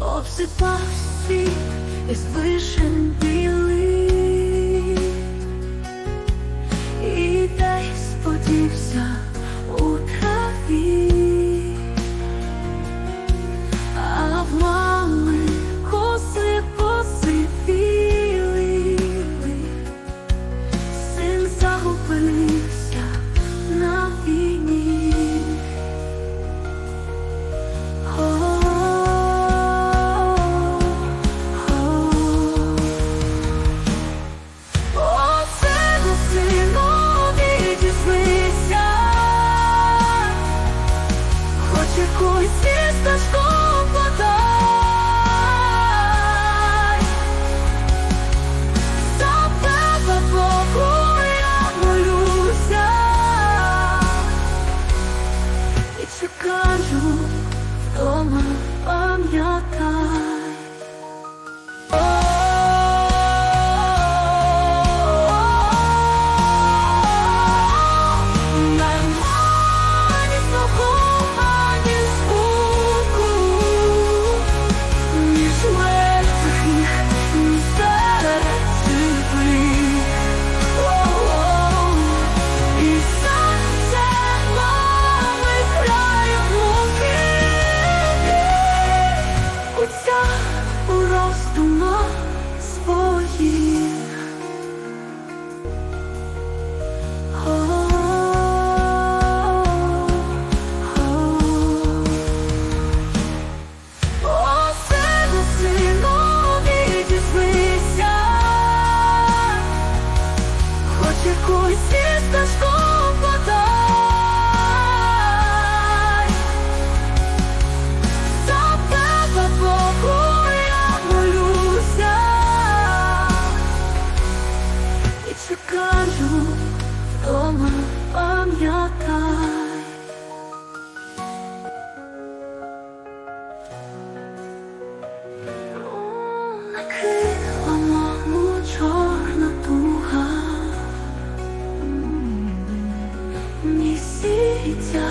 Обсипав світ із вишень білих і дай сподівся. якусь зісточку Yeah.